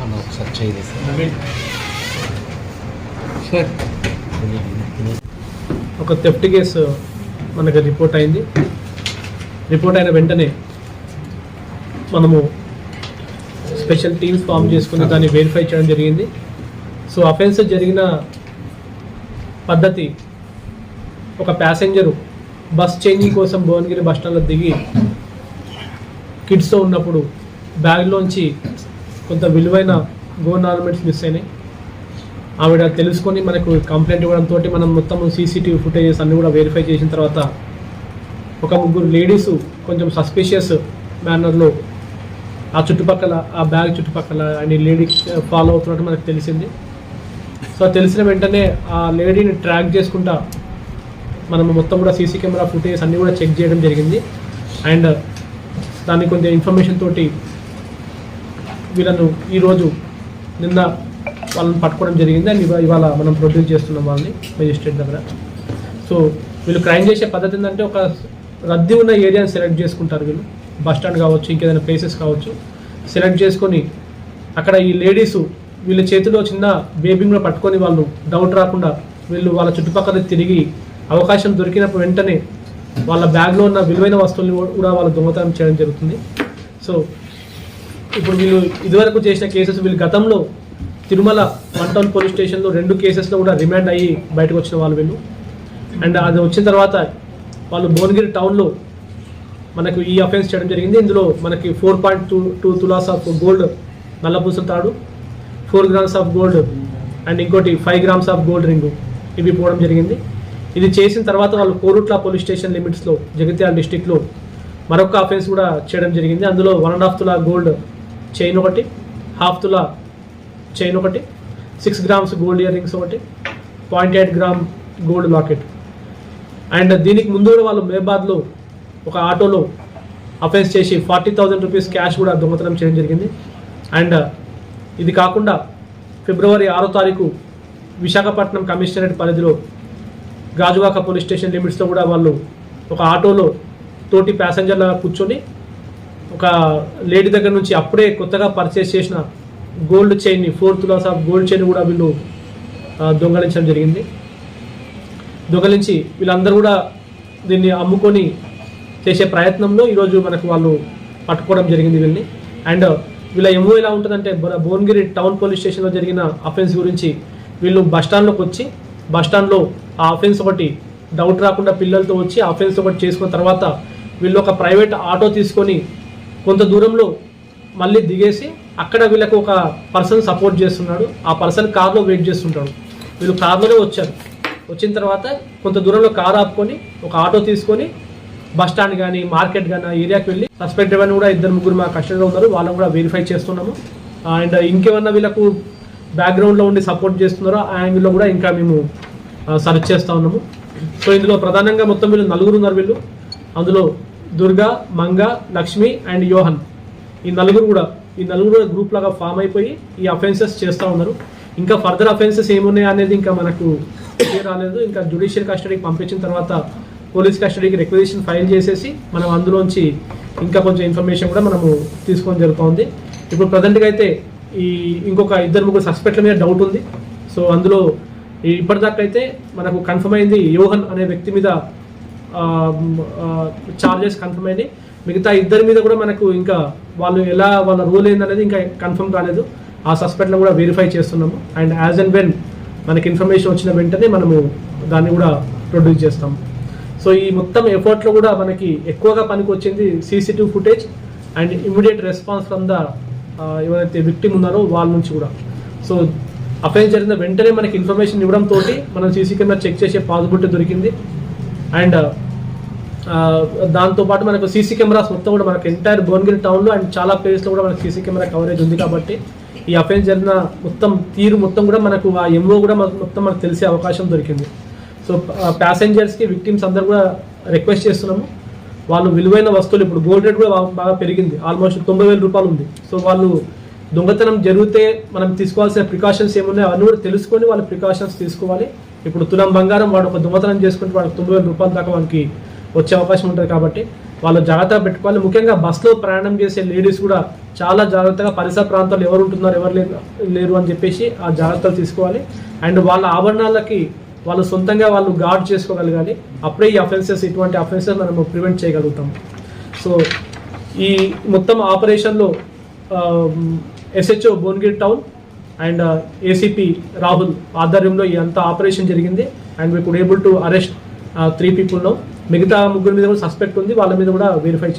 అన్న ఒకసారి చేయండి సార్ ఒక థెఫ్ట్ కేసు మనకు రిపోర్ట్ అయింది. రిపోర్ట్ అయిన వెంటనే మనము స్పెషల్ టీమ్స్ ఫామ్ చేసుకుని దాన్ని వెరిఫై చేయడం జరిగింది. సో అఫెన్స్ జరిగిన పద్ధతి ఒక ప్యాసింజరు బస్ చేంజింగ్ కోసం భువనగిరి బస్ స్టాండ్లో దిగి కిడ్స్తో ఉన్నప్పుడు బ్యాగ్లోంచి కొంత విలువైన గోల్డ్ ఆర్నమెంట్స్ మిస్ అయినాయి. ఆవిడ తెలుసుకొని మనకు కంప్లైంట్ ఇవ్వడంతో మనం మొత్తం సీసీటీవీ ఫుటేజెస్ అన్ని కూడా వెరిఫై చేసిన తర్వాత ఒక ముగ్గురు లేడీస్ కొంచెం సస్పిషియస్ మేనర్లో ఆ చుట్టుపక్కల ఆ బ్యాగ్ చుట్టుపక్కల అండ్ లేడీ ఫాలో అవుతున్నట్టు మనకు తెలిసింది. సో తెలిసిన వెంటనే ఆ లేడీని ట్రాక్ చేసుకుంటా మనం మొత్తం కూడా సీసీ కెమెరా ఫుటేజ్ అన్నీ కూడా చెక్ చేయడం జరిగింది. అండ్ దానికి కొంచెం ఇన్ఫర్మేషన్ తోటి వీళ్ళను ఈరోజు నిన్న వాళ్ళని పట్టుకోవడం జరిగింది. అండ్ ఇవాళ మనం ప్రొడ్యూస్ చేస్తున్నాం వాళ్ళని మెజిస్ట్రేట్ దగ్గర. సో వీళ్ళు క్రైమ్ చేసే పద్ధతి ఏంటంటే ఒక రద్దీ ఉన్న ఏరియాని సెలెక్ట్ చేసుకుంటారు వీళ్ళు. బస్ స్టాండ్ కావచ్చు ఇంకేదైనా ప్లేసెస్ కావచ్చు. సెలెక్ట్ చేసుకొని అక్కడ ఈ లేడీస్ వీళ్ళ చేతిలో చిన్న బేబీని కూడా పట్టుకొని వాళ్ళు డౌట్ రాకుండా వీళ్ళు వాళ్ళ చుట్టుపక్కల తిరిగి అవకాశం దొరికినప్పుడు వెంటనే వాళ్ళ బ్యాగ్లో ఉన్న విలువైన వస్తువుల్ని కూడా వాళ్ళు దొంగతనం చేయడం జరుగుతుంది. సో ఇప్పుడు వీళ్ళు ఇదివరకు చేసిన కేసెస్ వీళ్ళు గతంలో తిరుమల వన్ టౌన్ పోలీస్ స్టేషన్లో రెండు కేసెస్లో కూడా రిమాండ్ అయ్యి బయటకు వచ్చిన వాళ్ళు వీళ్ళు. అండ్ అది వచ్చిన తర్వాత వాళ్ళు భువనగిరి టౌన్లో మనకు ఈ అఫెన్స్ చేయడం జరిగింది. ఇందులో మనకి four point two two tolas of gold నల్లపూసల తాడు four grams of gold and ఇంకోటి five grams of gold ring ఇవి పోవడం జరిగింది. ఇది చేసిన తర్వాత వాళ్ళు కోరుట్ల పోలీస్ స్టేషన్ లిమిట్స్లో జగిత్యాల డిస్టిక్లో మరొక అఫెన్స్ కూడా చేయడం జరిగింది. అందులో one and half tola gold chain ఒకటి హాఫ్ తులా చైన్ ఒకటి six grams gold ear rings ఒకటి point eight gram gold locket and దీనికి ముందు వాళ్ళు మేబాద్లో ఒక ఆటోలో అఫెన్స్ చేసి ఫార్టీ థౌజండ్ రూపీస్ క్యాష్ కూడా దొంగతనం చేయడం జరిగింది. అండ్ ఇది కాకుండా ఫిబ్రవరి ఆరో తారీఖు విశాఖపట్నం కమిషనరేట్ పరిధిలో గాజువాక పోలీస్ స్టేషన్ లిమిట్స్లో కూడా వాళ్ళు ఒక ఆటోలో తోటి ప్యాసింజర్ల కూర్చొని ఒక లేడీ దగ్గర నుంచి అప్పుడే కొత్తగా పర్చేస్ చేసిన గోల్డ్ చైన్ని ఫోర్త్ లాస్ ఆఫ్ గోల్డ్ చైన్ కూడా వీళ్ళు దొంగలించడం జరిగింది. దొంగలించి వీళ్ళందరూ కూడా దీన్ని అమ్ముకొని చేసే ప్రయత్నంలో ఈరోజు మనకు వాళ్ళు పట్టుకోవడం జరిగింది వీళ్ళని. అండ్ వీళ్ళ ఎంఓ ఎలా ఉంటుందంటే మన భువనగిరి టౌన్ పోలీస్ స్టేషన్లో జరిగిన అఫెన్స్ గురించి వీళ్ళు బస్ స్టాండ్లోకి వచ్చి బస్ స్టాండ్లో ఆ అఫెన్స్ ఒకటి డౌట్ రాకుండా పిల్లలతో వచ్చి ఆ అఫెన్స్ ఒకటి చేసుకున్న తర్వాత వీళ్ళు ఒక ప్రైవేట్ ఆటో తీసుకొని కొంత దూరంలో మళ్ళీ దిగేసి అక్కడ వీళ్ళకు ఒక పర్సన్ సపోర్ట్ చేస్తున్నాడు. ఆ పర్సన్ కార్లో వెయిట్ చేస్తుంటాడు. వీళ్ళు కార్లోనే వచ్చారు. వచ్చిన తర్వాత కొంత దూరంలో కార్ ఆపుకొని ఒక ఆటో తీసుకొని బస్ స్టాండ్ కానీ మార్కెట్ కానీ ఆ ఏరియాకి వెళ్ళి సస్పెక్ట్ ఏమైనా కూడా ఇద్దరు ముగ్గురు మా కస్టడీలో ఉన్నారు. వాళ్ళని కూడా వెరిఫై చేస్తున్నాము. అండ్ ఇంకేమన్నా వీళ్ళకు బ్యాక్గ్రౌండ్లో ఉండి సపోర్ట్ చేస్తున్నారో ఆ యాంగిల్లో కూడా ఇంకా మేము సర్చ్ చేస్తూ ఉన్నాము. సో ఇందులో ప్రధానంగా మొత్తం వీళ్ళు నలుగురు ఉన్నారు వీళ్ళు. అందులో దుర్గా మంగ లక్ష్మి అండ్ యోహన్. ఈ నలుగురు కూడా ఈ నలుగురు కూడా గ్రూప్ లాగా ఫామ్ అయిపోయి ఈ అఫెన్సెస్ చేస్తూ ఉన్నారు. ఇంకా ఫర్దర్ అఫెన్సెస్ ఏమున్నాయి అనేది ఇంకా మనకు క్లియర్ రాలేదు. ఇంకా జ్యుడిషియల్ కస్టడీకి పంపించిన తర్వాత పోలీస్ కస్టడీకి రిక్వజిషన్ ఫైల్ చేసేసి మనం అందులోంచి ఇంకా కొంచెం ఇన్ఫర్మేషన్ కూడా మనము తీసుకోవడం జరుగుతుంది. ఇప్పుడు ప్రజెంట్గా అయితే ఈ ఇంకొక ఇద్దరు ముగ్గురు సస్పెక్ట్ల మీద డౌట్ ఉంది. సో అందులో ఇప్పటిదాకా అయితే మనకు కన్ఫర్మ్ అయింది యోహన్ అనే వ్యక్తి మీద చార్జెస్ కన్ఫర్మ్ అయింది మిగతా ఇద్దరి మీద కూడా మనకు ఇంకా వాళ్ళు ఎలా వాళ్ళ రూల్ ఏందనేది ఇంకా కన్ఫర్మ్ కాలేదు. ఆ సస్పెక్ట్లను కూడా వెరిఫై చేస్తున్నాము. అండ్ యాజ్ అండ్ వెన్ మనకి ఇన్ఫర్మేషన్ వచ్చిన వెంటనే మనము దాన్ని కూడా ప్రొడ్యూస్ చేస్తాము. సో ఈ మొత్తం ఎఫర్ట్లో కూడా మనకి ఎక్కువగా పనికి వచ్చింది CCTV footage and immediate response from the ఎవరైతే విక్టిమ్ ఉన్నారో వాళ్ళ నుంచి కూడా. సో అఫెన్స్ జరిగిన వెంటనే మనకి ఇన్ఫర్మేషన్ ఇవ్వడం తోటి మనం సీసీ కెమెరా చెక్ చేసే పాసిబిలిటీ దొరికింది. అండ్ దాంతోపాటు మనకు సీసీ కెమెరాస్ మొత్తం కూడా మనకు ఎంటైర్ భువనగిరి టౌన్లో అండ్ చాలా ప్లేస్లో కూడా మనకు సీసీ కెమెరా కవరేజ్ ఉంది కాబట్టి ఈ అఫెన్స్ జరిగిన మొత్తం తీరు మొత్తం కూడా మనకు ఆ ఎంఓ కూడా మనకు మొత్తం మనకు తెలిసే అవకాశం దొరికింది. సో ప్యాసెంజర్స్కి ప్యాసింజర్స్కి విక్టిమ్స్ అందరు కూడా రిక్వెస్ట్ చేస్తున్నాము. వాళ్ళు విలువైన వస్తువులు ఇప్పుడు గోల్డ్ రేట్ కూడా బాగా పెరిగింది. ఆల్మోస్ట్ తొంభై వేల రూపాయలు ఉంది. సో వాళ్ళు దొంగతనం జరిగితే మనం తీసుకోవాల్సిన ప్రికాషన్స్ ఏమున్నాయో అవన్నీ కూడా తెలుసుకొని వాళ్ళ ప్రికాషన్స్ తీసుకోవాలి. ఇప్పుడు తులం బంగారం వాడు ఒక దొంగతనం చేసుకుంటే వాళ్ళకి తొంభై వేల రూపాయల దాకా మనకి వచ్చే అవకాశం ఉంటుంది కాబట్టి వాళ్ళు జాగ్రత్త పెట్టుకోవాలి. ముఖ్యంగా బస్సులో ప్రయాణం చేసే లేడీస్ కూడా చాలా జాగ్రత్తగా పరిసర ప్రాంతాలు ఎవరు ఉంటున్నారు ఎవరు లేరు లేరు అని చెప్పేసి ఆ జాగ్రత్తలు తీసుకోవాలి. అండ్ వాళ్ళ ఆభరణాలకి వాళ్ళు సొంతంగా వాళ్ళు గార్డ్ చేసుకోగలగాలి. అప్పుడే ఈ అఫెన్సెస్ ఇటువంటి అఫెన్సెస్ మనము ప్రివెంట్ చేయగలుగుతాం. సో ఈ మొత్తం ఆపరేషన్లో SHO Bhuvanagiri town and ACP Rahul ఆధ్వర్యంలో ఈ అంత ఆపరేషన్ జరిగింది. And we could able to arrest three people మిగతా ముగ్గురు మీద కూడా సస్పెక్ట్ ఉంది వాళ్ళ మీద కూడా వెరిఫై చేస్తాం.